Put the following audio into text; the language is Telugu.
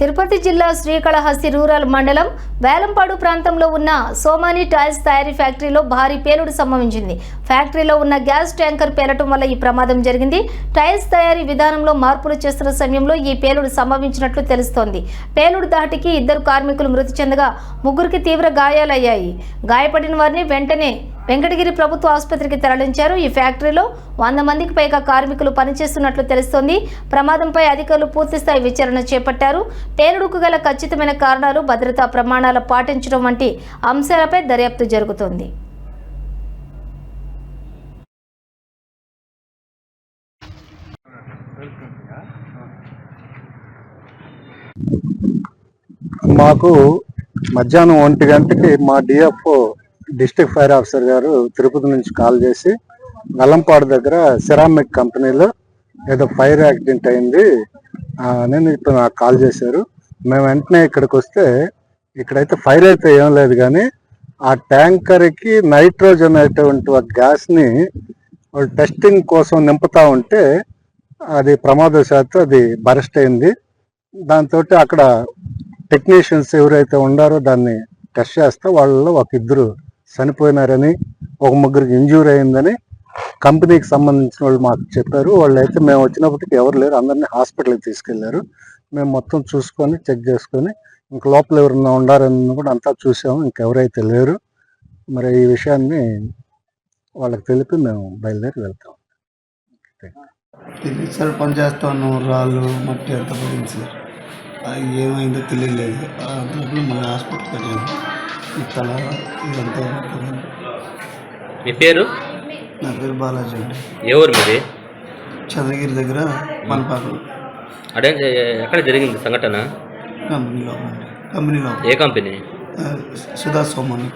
తిరుపతి జిల్లా శ్రీకాళహస్తి రూరల్ మండలం వేలంపాడు ప్రాంతంలో ఉన్న సోమాని టైల్స్ తయారీ ఫ్యాక్టరీలో భారీ పేలుడు సంభవించింది. ఫ్యాక్టరీలో ఉన్న గ్యాస్ ట్యాంకర్ పేలటం వల్ల ఈ ప్రమాదం జరిగింది. టైల్స్ తయారీ విధానంలో మార్పులు చేస్తున్న సమయంలో ఈ పేలుడు సంభవించినట్లు తెలుస్తోంది. పేలుడు దాటికి ఇద్దరు కార్మికులు మృతి చెందగా ముగ్గురికి తీవ్ర గాయాలయ్యాయి. గాయపడిన వారిని వెంటనే వెంకటగిరి ప్రభుత్వ ఆసుపత్రికి తరలించారు. ఈ ఫ్యాక్టరీలో వంద మందికి పైగా కార్మికులు పనిచేస్తున్నట్లు తెలుస్తోంది. ప్రమాదంపై అధికారులు పూర్తిస్థాయి విచారణ చేపట్టారు. పేలుడుకు గల ఖచ్చితమైన కారణాలు భద్రతా ప్రమాణాలు పాటించడం వంటి అంశాలపై దర్యాప్తు జరుగుతోంది. మాకు మధ్యాహ్నం ఒంటి గంటకి మా డిఎఫ్ఓ డిస్ట్రిక్ట్ ఫైర్ ఆఫీసర్ గారు తిరుపతి నుంచి కాల్ చేసి నల్లంపాడు దగ్గర సిరామిక్ కంపెనీలో ఏదో ఫైర్ యాక్సిడెంట్ అయింది. నేను ఇప్పుడు నాకు కాల్ చేశారు. మేము వెంటనే ఇక్కడికి వస్తే ఇక్కడైతే ఫైర్ అయితే ఏం లేదు కానీ ఆ ట్యాంకర్కి నైట్రోజన్ అనేటువంటి ఒక గ్యాస్ని వాళ్ళు టెస్టింగ్ కోసం నింపుతా ఉంటే అది ప్రమాదశాత్తు అది బరెస్ట్ అయింది. దాంతో అక్కడ టెక్నీషియన్స్ ఎవరైతే ఉండారో దాన్ని టెస్ట్ చేస్తే వాళ్ళలో ఒక ఇద్దరు చనిపోయినారని ఒక ముగ్గురికి ఇంజ్యూర్ అయిందని కంపెనీకి సంబంధించిన వాళ్ళు మాకు చెప్పారు. వాళ్ళు అయితే మేము వచ్చినప్పటికి ఎవరు లేరు. అందరినీ హాస్పిటల్కి తీసుకెళ్ళారు. మేము మొత్తం చూసుకొని చెక్ చేసుకొని ఇంక లోపల ఎవరన్నా ఉండారని కూడా అంతా చూసాము. ఇంకెవరైతే లేరు. మరి ఈ విషయాన్ని వాళ్ళకి తెలిపి మేము బయలుదేరి వెళ్తాం. తెలియదు సార్ పని ఉన్నాం రాళ్ళు మట్టి అంతా పడింది సార్. ఏమైందో తెలియలేదు. ఆ మన హాస్పిటల్కి తల ఇదంతా మీ పేరు? నా పేరు బాలాజీ అండి. ఏ ఊరు మీది? చంద్రగిరి దగ్గర మనపాకు అడే ఎక్కడ జరిగింది సంఘటన? కంపెనీలో. కంపెనీలో. ఏ కంపెనీ? సుధా సోమన్.